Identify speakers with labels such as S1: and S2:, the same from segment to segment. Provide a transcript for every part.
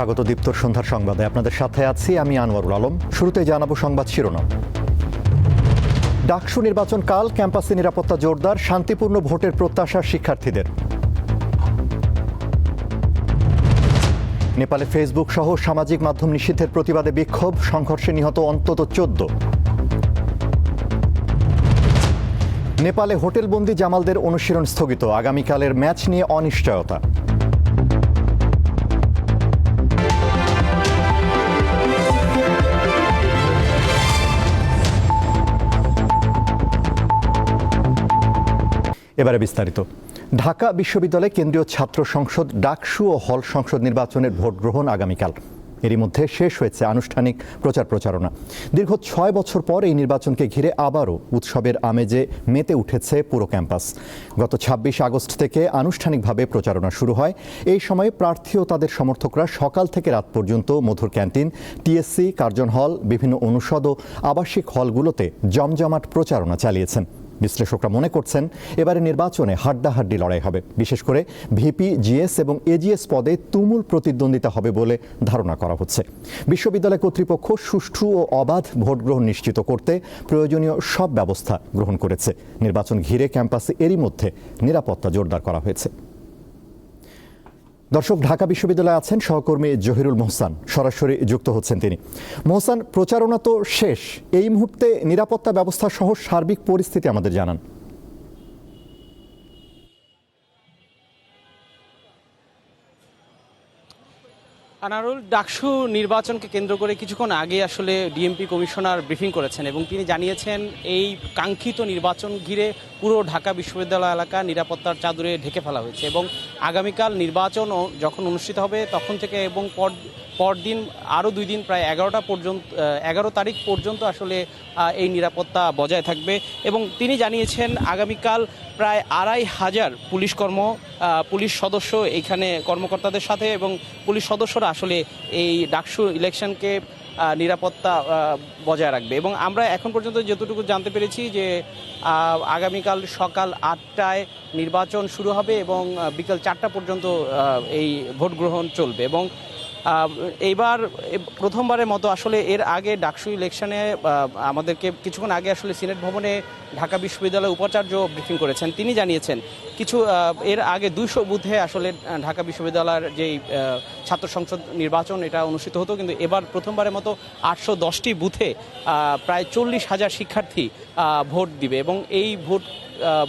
S1: স্বাগত দীপ্তর সন্ধ্যার সংবাদে। আপনাদের সাথে আছি আমি আনোয়ারুল আলম। শুরুতে জানাব সংবাদ শিরোনাম। ডাকসু নির্বাচন কাল, ক্যাম্পাসে নিরাপত্তা জোরদার, শান্তিপূর্ণ ভোটের প্রত্যাশা শিক্ষার্থীদের। নেপালে ফেসবুক সহ সামাজিক মাধ্যম নিষিদ্ধের প্রতিবাদে বিক্ষোভ, সংঘর্ষে নিহত অন্তত চোদ্দ। নেপালে হোটেলবন্দি জামালদের অনুশীলন স্থগিত। আগামীকালের ম্যাচ নিয়ে অনিশ্চয়তা। এবারে বিস্তারিত। ঢাকা বিশ্ববিদ্যালয়ে কেন্দ্রীয় ছাত্র সংসদ ডাকসু ও হল সংসদ নির্বাচনের ভোট গ্রহণ আগামীকাল। এরই মধ্যে শেষ হয়েছে আনুষ্ঠানিক প্রচার প্রচারণা। দীর্ঘ ছয় বছর পর এই নির্বাচনকে ঘিরে আবারও উৎসবের আমেজে মেতে উঠেছে পুরো ক্যাম্পাস। গত ২৬ আগস্ট থেকে আনুষ্ঠানিকভাবে প্রচারণা শুরু হয়। এই সময়ে প্রার্থী ও তাদের সমর্থকরা সকাল থেকে রাত পর্যন্ত মধুর ক্যান্টিন, টিএসসি, কার্জন হল, বিভিন্ন অনুষদ ও আবাসিক হলগুলোতে জমজমাট প্রচারণা চালিয়েছেন। বিশ্লেষকরা মনে করছেন এবারে নির্বাচনে হাড্ডাহাড্ডি লড়াই হবে। বিশেষ করে ভিপি, জিএস এবং এজিএস পদে তুমুল প্রতিদ্বন্দ্বিতা হবে বলে ধারণা করা হচ্ছে। বিশ্ববিদ্যালয় কর্তৃপক্ষ সুষ্ঠু ও অবাধ ভোট গ্রহণ নিশ্চিত করতে প্রয়োজনীয় সব ব্যবস্থা গ্রহণ করেছে। নির্বাচন ঘিরে ক্যাম্পাসে এরই মধ্যে নিরাপত্তা জোরদার করা হয়েছে। দর্শক, ঢাকা বিশ্ববিদ্যালয়ে আছেন সহকর্মী জহিরুল মোহসান। সরাসরি যুক্ত হচ্ছেন তিনি। মোহসান, প্রচারণা তো শেষ। এই মুহূর্তে নিরাপত্তা ব্যবস্থা সহ সার্বিক পরিস্থিতি আমাদের জানান।
S2: আনারুল, ডাকসু নির্বাচনকে কেন্দ্র করে কিছুক্ষণ আগে আসলে ডিএমপি কমিশনার ব্রিফিং করেছেন এবং তিনি জানিয়েছেন, এই কাঙ্ক্ষিত নির্বাচন ঘিরে পুরো ঢাকা বিশ্ববিদ্যালয় এলাকা নিরাপত্তার চাদরে ঢেকে ফেলা হয়েছে এবং আগামীকাল নির্বাচন যখন অনুষ্ঠিত হবে তখন থেকে এবং পর পরদিন, আরও দুই দিন, প্রায় এগারোটা পর্যন্ত এগারো তারিখ পর্যন্ত আসলে এই নিরাপত্তা বজায় থাকবে। এবং তিনি জানিয়েছেন, আগামীকাল প্রায় আড়াই হাজার পুলিশ কর্ম পুলিশ সদস্য এখানে কর্মকর্তাদের সাথে এবং পুলিশ সদস্যরা আসলে এই ডাকসু ইলেকশনকে নিরাপত্তা বজায় রাখবে। এবং আমরা এখন পর্যন্ত যতটুকু জানতে পেরেছি যে আগামীকাল সকাল আটটায় নির্বাচন শুরু হবে এবং বিকাল চারটা পর্যন্ত এই ভোট গ্রহণ চলবে। এবং এইবার প্রথমবারের মতো আসলে এর আগে ডাকসু ইলেকশনে আমাদেরকে কিছুক্ষণ আগে আসলে সিনেট ভবনে ঢাকা বিশ্ববিদ্যালয়ের উপাচার্য ব্রিফিং করেছেন। তিনি জানিয়েছেন, কিছু এর আগে দুইশো বুথে আসলে ঢাকা বিশ্ববিদ্যালয়ের যেই ছাত্র সংসদ নির্বাচন, এটা অনুষ্ঠিত হতো। কিন্তু এবার প্রথমবারের মতো আটশো দশটি বুথে প্রায় চল্লিশ হাজার শিক্ষার্থী ভোট দিবে। এবং এই ভোট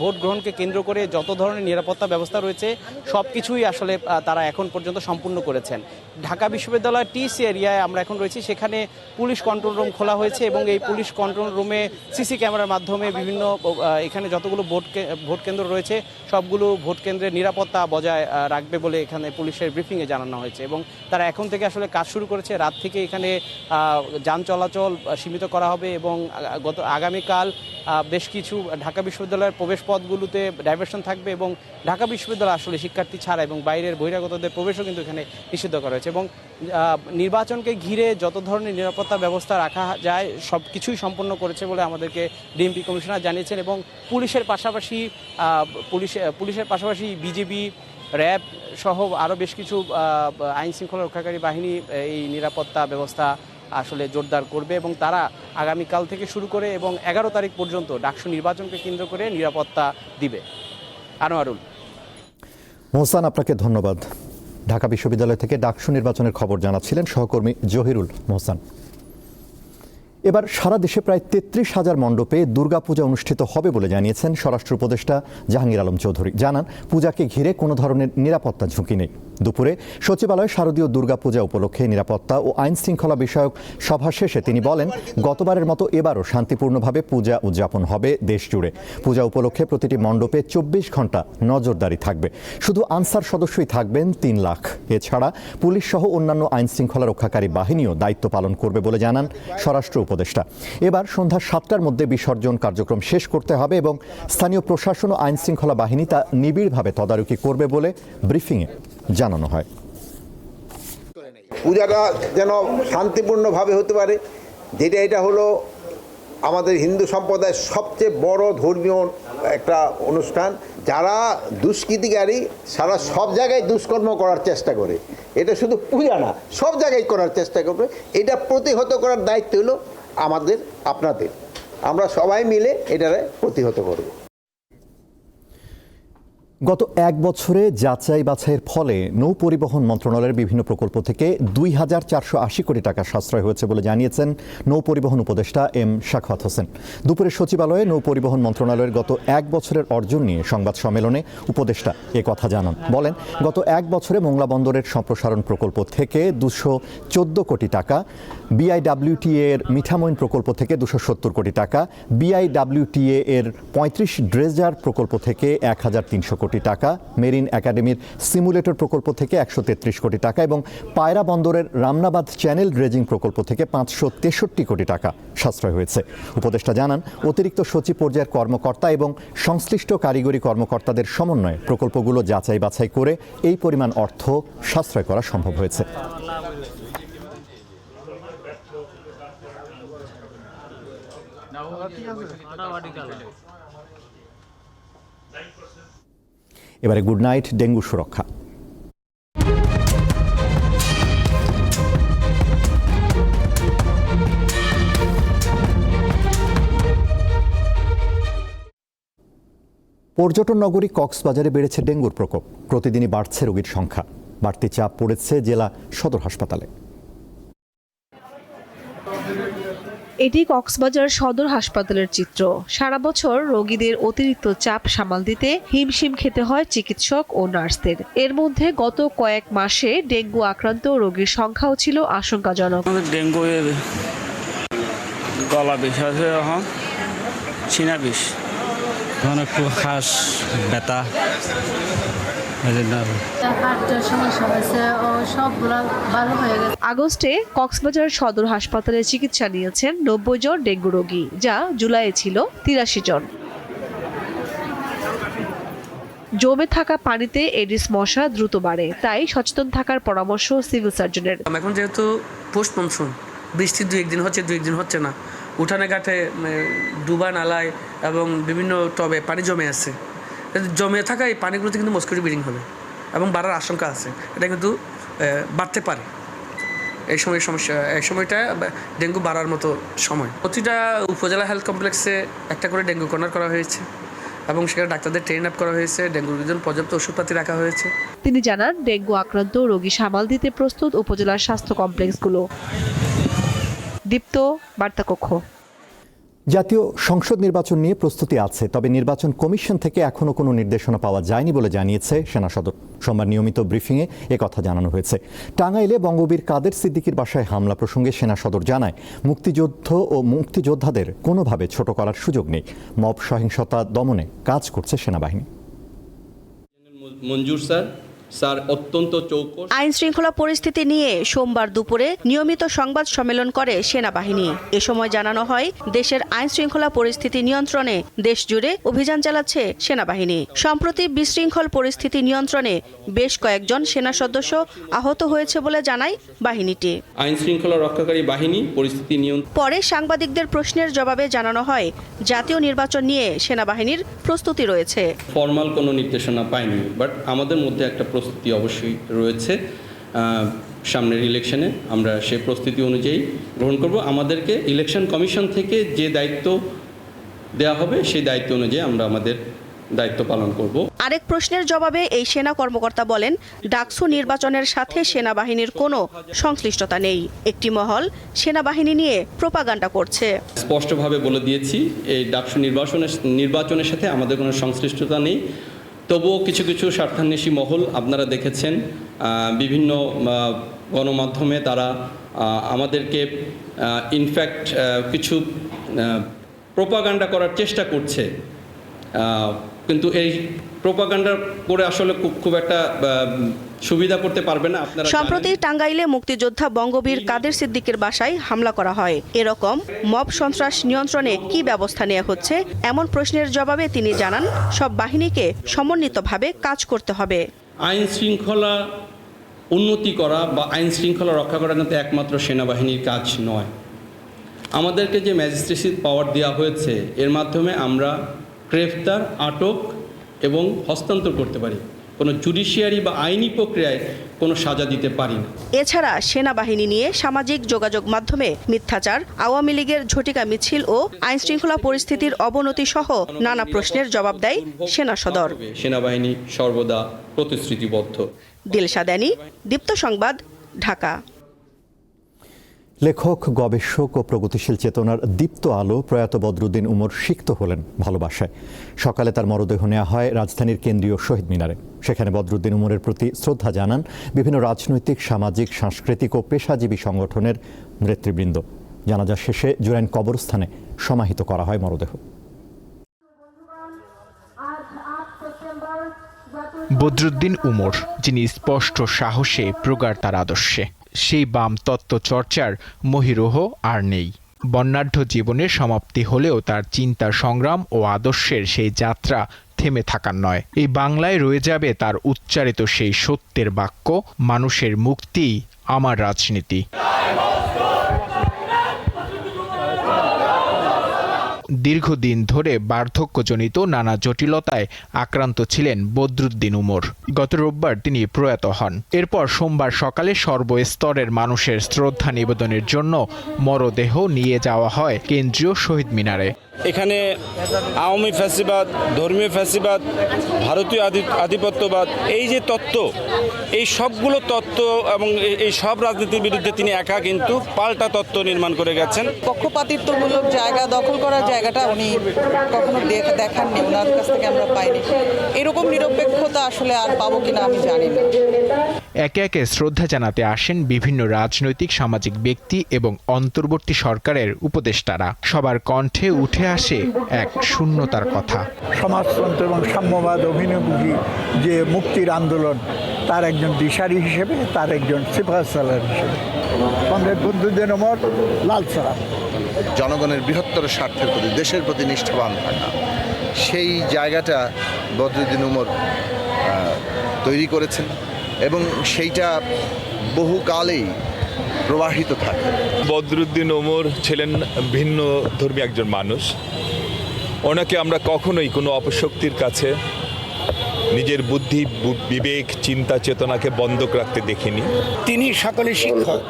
S2: ভোট গ্রহণকে কেন্দ্র করে যত ধরনের নিরাপত্তা ব্যবস্থা রয়েছে সব কিছুই আসলে তারা এখন পর্যন্ত সম্পূর্ণ করেছেন। ঢাকা বিশ্ববিদ্যালয় টিসি এরিয়ায় আমরা এখন রয়েছি। সেখানে পুলিশ কন্ট্রোল রুম খোলা হয়েছে এবং এই পুলিশ কন্ট্রোল রুমে সিসি ক্যামেরার মাধ্যমে বিভিন্ন এখানে যতগুলো ভোট ভোট কেন্দ্র রয়েছে, সবগুলো ভোট কেন্দ্রের নিরাপত্তা বজায় রাখবে বলে এখানে পুলিশের ব্রিফিংয়ে জানানো হয়েছে এবং তারা এখন থেকে আসলে কাজ শুরু করেছে। রাত থেকে এখানে যান চলাচল সীমিত করা হবে এবং গত আগামীকাল বেশ কিছু ঢাকা বিশ্ববিদ্যালয়ের প্রবেশ পথগুলোতে ডাইভারশন থাকবে এবং ঢাকা বিশ্ববিদ্যালয় আসলে শিক্ষার্থী ছাড়া এবং বাইরের বহিরাগতদের প্রবেশও কিন্তু এখানে নিষিদ্ধ করা হয়েছে এবং নির্বাচনকে ঘিরে যত ধরনের নিরাপত্তা ব্যবস্থা রাখা যায় সব কিছুই সম্পন্ন করেছে বলে আমাদেরকে ডিএমপি কমিশনার জানিয়েছেন এবং পুলিশের পাশাপাশি পুলিশ পুলিশের পাশাপাশি বিজেপি, র্যাব সহ আরও বেশ কিছু আইন শৃঙ্খলা রক্ষাকারী বাহিনী এই নিরাপত্তা ব্যবস্থা আসলে জোরদার করবে এবং তারা আগামীকাল থেকে শুরু করে এবং এগারো তারিখ পর্যন্ত ডাকসু নির্বাচনকে কেন্দ্র করে নিরাপত্তা দিবে। আনোয়ারুল।
S1: মোহসান, আপনাকে ধন্যবাদ। ঢাকা বিশ্ববিদ্যালয় থেকে ডাকসু নির্বাচনের খবর জানাচ্ছিলেন সহকর্মী জহিরুল মোহসান। এবার সারা দেশে প্রায় তেত্রিশ হাজার মণ্ডপে দুর্গাপূজা অনুষ্ঠিত হবে বলে জানিয়েছেন স্বরাষ্ট্র উপদেষ্টা জাহাঙ্গীর আলম চৌধুরী। জানান, পূজাকে ঘিরে কোনো ধরনের নিরাপত্তা ঝুঁকি নেই। দুপুরে সচিবালয়ে শারদীয় দুর্গাপূজা উপলক্ষে নিরাপত্তা ও আইন শৃঙ্খলা বিষয়ক সভা শেষে তিনি বলেন, গতবারের মতো এবারও শান্তিপূর্ণভাবে পূজা উদযাপন হবে দেশ জুড়ে পূজা উপলক্ষে প্রতিটি মণ্ডপে চব্বিশ ঘণ্টা নজরদারি থাকবে। শুধু আনসার সদস্যই থাকবেন তিন লাখ। এছাড়া পুলিশ সহ অন্যান্য আইন শৃঙ্খলা রক্ষাকারী বাহিনীও দায়িত্ব পালন করবে বলে জানান স্বরাষ্ট্র উপদেষ্টা। এবার সন্ধ্যা সাতটার মধ্যে বিসর্জন কার্যক্রম শেষ করতে হবে এবং স্থানীয় প্রশাসন ও আইন শৃঙ্খলা বাহিনী তা নিবিড়ভাবে তদারকি করবে বলে ব্রিফিংয়ে জানানো হয়।
S3: পূজাটা যেন শান্তিপূর্ণভাবে হতে পারে, যেটা এটা হলো আমাদের হিন্দু সম্প্রদায়ের সবচেয়ে বড় ধর্মীয় একটা অনুষ্ঠান। যারা দুষ্কৃতিকারী, সারা সব জায়গায় দুষ্কর্ম করার চেষ্টা করে। এটা শুধু পূজা না, সব জায়গায় করার চেষ্টা করবে এটা প্রতিহত করার দায়িত্ব হলো আমাদের, আপনাদের। আমরা সবাই মিলে এটারে প্রতিহত করব।
S1: গত এক বছরে যাচাই বাছাইয়ের ফলে নৌ পরিবহন মন্ত্রণালয়ের বিভিন্ন প্রকল্প থেকে দুই হাজার চারশো আশি কোটি টাকা সাশ্রয় হয়েছে বলে জানিয়েছেন নৌ পরিবহন উপদেষ্টা এম শাখাত হোসেন। দুপুরে সচিবালয়ে নৌ পরিবহন মন্ত্রণালয়ের গত এক বছরের অর্জন নিয়ে সংবাদ সম্মেলনে উপদেষ্টা এ কথা জানান। বলেন, গত এক বছরে মোংলা বন্দরের সম্প্রসারণ প্রকল্প থেকে দুশো চোদ্দ কোটি টাকা, বিআইডাব্লিউটিএ এর মিঠামইন প্রকল্প থেকে দুশো সত্তর কোটি টাকা, বিআইডাব্লিউটিএ এর পঁয়ত্রিশ ড্রেজার প্রকল্প থেকে এক হাজার তিনশো কোটি টাকা মেরিন একাডেমির সিমুলেটর প্রকল্প থেকে একশো তেত্রিশ কোটি টাকা এবং পায়রা বন্দরের রামনাবাদ চ্যানেল ড্রেজিং প্রকল্প থেকে পাঁচশো তেষট্টি কোটি টাকা সাশ্রয় হয়েছে উপদেষ্টা জানান অতিরিক্ত সচিব পর্যায়ের কর্মকর্তা এবং সংশ্লিষ্ট কারিগরি কর্মকর্তাদের সমন্বয়ে প্রকল্পগুলো যাচাই বাছাই করে এই পরিমাণ অর্থ সাশ্রয় করা সম্ভব হয়েছে এবারে গুড নাইট, ডেঙ্গু সুরক্ষা। পর্যটন নগরী কক্সবাজারে বেড়েছে ডেঙ্গুর প্রকোপ। প্রতিদিনই বাড়ছে রোগীর সংখ্যা। বাড়তি চাপ পড়েছে জেলা সদর হাসপাতালে।
S4: এটি কক্সবাজার সদর হাসপাতালের চিত্র। সারা বছর রোগীদের অতিরিক্ত চাপ সামাল দিতে হিমশিম খেতে হয় চিকিৎসক ও নার্সদের। এর মধ্যে গত কয়েক মাসে ডেঙ্গু আক্রান্ত রোগীর সংখ্যাও ছিল আশঙ্কাজনক।
S5: ডেঙ্গু এর গলা বিষ আছে এখন চিনা বিষ
S6: তখন একটু খাস ব্যথা
S4: আগস্টে কক্সবাজার সদর হাসপাতালে চিকিৎসা নিয়েছেন নব্বই জন ডেঙ্গু রোগী, যা জুলাইয়ে ছিল তিরাশি জন। জমে থাকা পানিতে এডিস মশা দ্রুত বাড়ে, তাই সচেতন থাকার পরামর্শ সিভিল সার্জনের।
S7: এখন যেহেতু পোস্ট মনসুন বৃষ্টি দু একদিন হচ্ছে, দু একদিন হচ্ছে না। উঠানে ঘাটে ডুবা নালায় এবং বিভিন্ন টবে পানি জমে আছে। জমে থাকা এই পানিগুলোতে কিন্তু মস্কিটো ব্রিডিং হবে এবং বাড়ার আশঙ্কা আছে। এটা কিন্তু বাড়তে পারে। এই সময় সমস্যা, এই সময়টা ডেঙ্গু বাড়ার মতো সময়। প্রতিটা উপজেলা হেলথ কমপ্লেক্সে একটা করে ডেঙ্গু কর্নার করা হয়েছে এবং সেখানে ডাক্তারদের ট্রেন আপ করা হয়েছে ডেঙ্গুর জন্য পর্যাপ্ত ওষুধপাতি রাখা হয়েছে।
S4: তিনি জানান, ডেঙ্গু আক্রান্ত রোগী সামাল দিতে প্রস্তুত উপজেলার স্বাস্থ্য কমপ্লেক্সগুলো। দীপ্ত, বার্তাকক্ষ।
S1: জাতীয় সংসদ নির্বাচন নিয়ে প্রস্তুতি আছে, তবে নির্বাচন কমিশন থেকে এখনও কোনো নির্দেশনা পাওয়া যায়নি বলে জানিয়েছে সেনা সদর। সোমবার নিয়মিত ব্রিফিংয়ে কথা জানানো হয়েছে। টাঙ্গাইলে বঙ্গবীর কাদের সিদ্দিকির বাসায় হামলা প্রসঙ্গে সেনা সদর জানায়, মুক্তিযুদ্ধ ও মুক্তিযোদ্ধাদের কোনোভাবে ছোট করার সুযোগ নেই। মব সহিংসতা দমনে কাজ করছে সেনাবাহিনী।
S8: মঞ্জুর স্যার স্যার অত্যন্ত চৌকস।
S9: আইন শৃঙ্খলা পরিস্থিতি নিয়ে সোমবার দুপুরে নিয়মিত সংবাদ সম্মেলন করে সেনাবাহিনী। এ সময় জানানো হয় দেশের আইন শৃঙ্খলা পরিস্থিতি নিয়ন্ত্রণে দেশ জুড়ে অভিযান চালাচ্ছে সেনাবাহিনী। সম্প্রতি বিশৃঙ্খল পরিস্থিতি নিয়ন্ত্রণে বেশ কয়েকজন সেনা সদস্য আহত হয়েছে বলে জানায় বাহিনীটি।
S8: আইন শৃঙ্খলা রক্ষাকারী বাহিনী পরিস্থিতি নিয়ন্ত্রণ
S9: পরে সাংবাদিকদের প্রশ্নের জবাবে জানানো হয় জাতীয় নির্বাচন নিয়ে সেনাবাহিনীর প্রস্তুতি রয়েছে।
S8: ফর্মাল কোনো নির্দেশনা পাইনি বাট আমাদের মধ্যে একটা প্রস্তুতি অবশ্যই রয়েছে। সামনের ইলেকশনে আমরা সে প্রস্তুতি অনুযায়ী গ্রহণ করব। আমাদেরকে ইলেকশন কমিশন থেকে যে দায়িত্ব দেওয়া হবে সেই দায়িত্ব অনুযায়ী আমরা আমাদের দায়িত্ব পালন করব।
S9: আরেক প্রশ্নের জবাবে এই সেনা কর্মকর্তা বলেন ডাকসু নির্বাচনের সাথে সেনাবাহিনীর কোনো সংশ্লিষ্টতা নেই। একটি মহল সেনাবাহিনী নিয়ে প্রোপাগান্ডা করছে।
S8: স্পষ্টভাবে বলে দিয়েছি এই ডাকসু নির্বাচনের নির্বাচনের সাথে আমাদের কোনো সংশ্লিষ্টতা নেই। তবুও কিছু কিছু স্বার্থান্বেষী মহল আপনারা দেখেছেন বিভিন্ন গণমাধ্যমে তারা আমাদেরকে ইনফ্যাক্ট কিছু প্রোপাগান্ডা করার চেষ্টা করছে। কিন্তু এই প্রোপাগান্ডা করে আসলে খুব খুব একটা সুবিধা করতে পারবে না আপনারা
S9: সম্প্রতি। টাঙ্গাইলে মুক্তিযোদ্ধা বঙ্গবীর কাদের সিদ্দিকের বাসায় হামলা করা হয়। এরকম মব সন্ত্রাস নিয়ন্ত্রণে কি ব্যবস্থা নেওয়া হচ্ছে এমন প্রশ্নের জবাবে তিনি জানান সব বাহিনীকে সমন্বিতভাবে কাজ করতে হবে।
S8: আইন শৃঙ্খলা উন্নতি করা বা আইন শৃঙ্খলা রক্ষা করা কিন্তু একমাত্র সেনাবাহিনীর কাজ নয়। আমাদেরকে যে ম্যাজিস্ট্রেসি পাওয়ার দেওয়া হয়েছে এর মাধ্যমে আমরা গ্রেফতার আটক এবং হস্তান্তর করতে পারি। কোনো জুডিশিয়ারি বা আইনি প্রক্রিয়ায় কোনো সাজা দিতে পারি না।
S9: এছাড়া সেনাবাহিনী নিয়ে সামাজিক যোগাযোগ মাধ্যমে মিথ্যাচার আওয়ামী লীগের ঝটিকা মিছিল ও আইনশৃঙ্খলা পরিস্থিতির অবনতি সহ নানা প্রশ্নের জবাব দেয় সেনা সদর।
S8: সেনাবাহিনী সর্বদা প্রতিশ্রুতিবদ্ধ।
S9: দিলশা দেনি দীপ্ত সংবাদ ঢাকা।
S1: লেখক, গবেষক ও প্রগতিশীল চেতনার দীপ্ত আলো প্রয়াত বদরুদ্দিন উমর সিক্ত হলেন ভালোবাসায়। সকালে তার মরদেহ নেওয়া হয় রাজধানীর কেন্দ্রীয় শহীদ মিনারে। সেখানে বদরুদ্দিন উমরের প্রতি শ্রদ্ধা জানান বিভিন্ন রাজনৈতিক, সামাজিক, সাংস্কৃতিক ও পেশাজীবী সংগঠনের নেতৃবৃন্দ। জানাজা শেষে জুরাইন কবরস্থানে সমাহিত করা হয় মরদেহ।
S10: বদরুদ্দিন উমর, যিনি স্পষ্ট সাহসে প্রগাঢ় তার আদর্শে। সেই বাম তত্ত্ব চর্চার মহিরোহ আর নেই। বর্ণাঢ্য জীবনের সমাপ্তি হলেও তার চিন্তা, সংগ্রাম ও আদর্শের সেই যাত্রা থেমে থাকার নয়। এই বাংলায় রয়ে যাবে তার উচ্চারিত সেই সত্যের বাক্য, মানুষের মুক্তি, আমার রাজনীতি। দীর্ঘদিন ধরে বার্ধক্যজনিত নানা জটিলতায় আক্রান্ত ছিলেন বদরুদ্দিন উমর। গত রোববার তিনি প্রয়াত হন। এরপর সোমবার সকালে সর্বস্তরের মানুষের শ্রদ্ধা নিবেদনের জন্য মরদেহ নিয়ে যাওয়া হয় কেন্দ্রীয় শহীদ মিনারে।
S5: এখানে আওয়ামী ফ্যাসিবাদ, ধর্মীয় ফ্যাসিবাদ, ভারতীয় আধি- আধিপত্যবাদ, এই যে তত্ত্ব, এই সবগুলো তত্ত্ব এবং এই- সব রাজনীতির বিরুদ্ধে তিনি একা কিন্তু পাল্টা তত্ত্ব নির্মাণ করে গেছেন।
S11: পক্ষপাতিত্বমূলক জায়গা দখল করার জায়গাটা উনি কখনো দেখ- দেখাননি, ওনার কাছ থেকে আমরা পাইনি। এরকম নিরপেক্ষতা আসলে আর পাবো কিনা আমি জানি না।
S10: একে একে শ্রদ্ধা জানাতে আসেন বিভিন্ন রাজনৈতিক সামাজিক ব্যক্তি এবং অন্তর্বর্তী সরকারের উপদেষ্টারা। সবার কণ্ঠে উঠে আসে এক শূন্যতার কথা।
S12: সমাজতন্ত্র এবং সাম্যবাদ অভিনবী যে মুক্তির আন্দোলন তার একজন দিশারি হিসেবে তার একজন সিপাহ সালার হিসেবে। কমরেড বন্ধুদের ওমর
S3: জনগণের বৃহত্তর স্বার্থের প্রতি দেশের প্রতি নিষ্ঠাবান থাকা সেই জায়গাটা বদরুদ্দিন উমর তৈরি করেছেন। এবং সেইটা বহুকালেই প্রবাহিত থাকে।
S13: বদরুদ্দিন ওমর ছিলেন ভিন্ন ধর্মী একজন মানুষ। ওনাকে আমরা কখনোই কোনো অপশক্তির কাছে নিজের বুদ্ধি বিবেক চিন্তা চেতনাকে বন্ধক রাখতে দেখিনি।
S12: তিনি সকলে শিক্ষক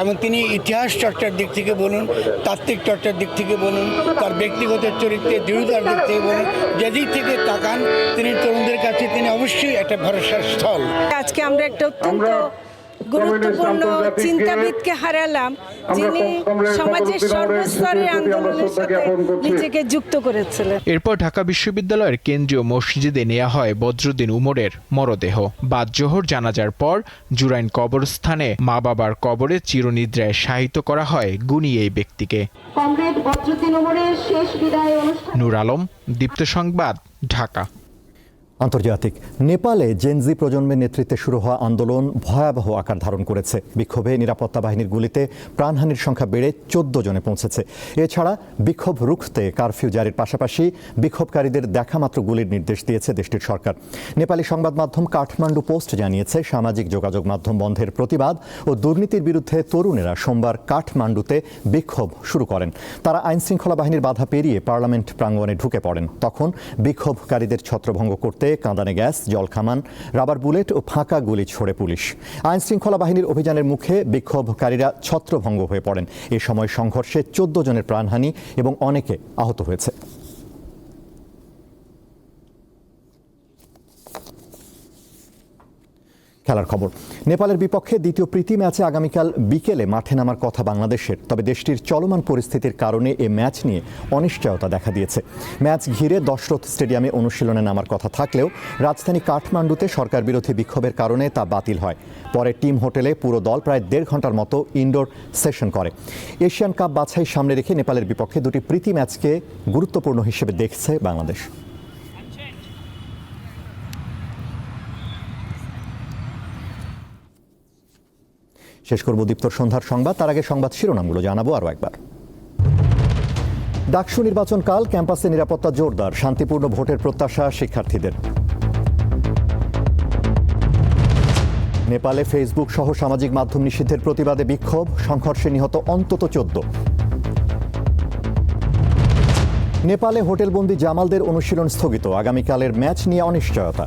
S12: এবং তিনি ইতিহাস চর্চার দিক থেকে বলুন তাত্ত্বিক চর্চার দিক থেকে বলুন তার ব্যক্তিগত চরিত্রে দৃঢ়তার দিক থেকে বলুন যেদিক থেকে তাকান তিনি তরুণদের কাছে তিনি অবশ্যই একটা ভরসার স্থল।
S14: আজকে আমরা একটা অত্যন্ত গুরুত্বপূর্ণ চিন্তাবিদকে হারালাম যিনি সমাজের সর্বস্তরের আন্দোলনের সাথে নিজেকে যুক্ত করেছিলেন।
S10: এরপর ঢাকা বিশ্ববিদ্যালয়ের কেন্দ্রীয় মসজিদে নেওয়া হয় বদরুদ্দিন উমরের মরদেহ। বাদ জোহর জানাজার পর জুরাইন কবরস্থানে মা বাবার কবরে চিরনিদ্রায় শায়িত করা হয় গুণী এই ব্যক্তিকে।
S14: কমরেড বদরুদ্দিন ওমরের শেষ বিদায় অনুষ্ঠান
S10: নূর আলম দীপ্ত সংবাদ ঢাকা।
S1: আন্তর্জাতিক। নেপালে জেনজি প্রজন্মের নেতৃত্বে শুরু হওয়া আন্দোলন ভয়াবহ আকার ধারণ করেছে। বিক্ষোভে নিরাপত্তা বাহিনীর গুলিতে প্রাণহানির সংখ্যা বেড়ে চোদ্দ জনে পৌঁছেছে। এছাড়া বিক্ষোভ রুখতে কারফিউ জারির পাশাপাশি বিক্ষোভকারীদের দেখামাত্র গুলির নির্দেশ দিয়েছে দেশটির সরকার। নেপালি সংবাদ মাধ্যম কাঠমান্ডু পোস্ট জানিয়েছে, সামাজিক যোগাযোগ মাধ্যম বন্ধের প্রতিবাদ ও দুর্নীতির বিরুদ্ধে তরুণেরা সোমবার কাঠমান্ডুতে বিক্ষোভ শুরু করেন। তারা আইনশৃঙ্খলা বাহিনীর বাধা পেরিয়ে পার্লামেন্ট প্রাঙ্গণে ঢুকে পড়েন। তখন বিক্ষোভকারীদের ছত্রভঙ্গ করতে কাঁদানে গ্যাস জলখামান রাবার বুলেট ও ফাঁকা গুলি ছোড়ে পুলিশ। আইন শৃঙ্খলা বাহিনীর অভিযানের মুখে বিক্ষোভকারীরা ছত্রভঙ্গ হয়ে পড়েন। এ সময় সংঘর্ষে চোদ্দ জনের প্রাণহানি এবং অনেকে আহত হয়েছে। খেলার খবর। নেপালের বিপক্ষে দ্বিতীয় প্রীতি ম্যাচে আগামীকাল বিকেলে মাঠে নামার কথা বাংলাদেশের। তবে দেশটির চলমান পরিস্থিতির কারণে এ ম্যাচ নিয়ে অনিশ্চয়তা দেখা দিয়েছে। ম্যাচ ঘিরে দশরথ স্টেডিয়ামে অনুশীলনে নামার কথা থাকলেও রাজধানী কাঠমান্ডুতে সরকার বিরোধী বিক্ষোভের কারণে তা বাতিল হয়। পরে টিম হোটেলে পুরো দল প্রায় দেড় ঘণ্টার মতো ইনডোর সেশন করে। এশিয়ান কাপ বাছাই সামনে রেখে নেপালের বিপক্ষে দুটি প্রীতি ম্যাচকে গুরুত্বপূর্ণ হিসেবে দেখছে বাংলাদেশ। শেষ করব দীপ্তর সন্ধ্যার সংবাদ। তার আগে সংবাদ শিরোনামগুলো জানাব আরও একবার। ডাকসু নির্বাচন কাল, ক্যাম্পাসে নিরাপত্তা জোরদার, শান্তিপূর্ণ ভোটের প্রত্যাশা শিক্ষার্থীদের। নেপালে ফেসবুক সহ সামাজিক মাধ্যম নিষিদ্ধের প্রতিবাদে বিক্ষোভ, সংঘর্ষে নিহত অন্তত চোদ্দ। নেপালে হোটেলবন্দি জামালদের অনুশীলন স্থগিত, আগামীকালের ম্যাচ নিয়ে অনিশ্চয়তা।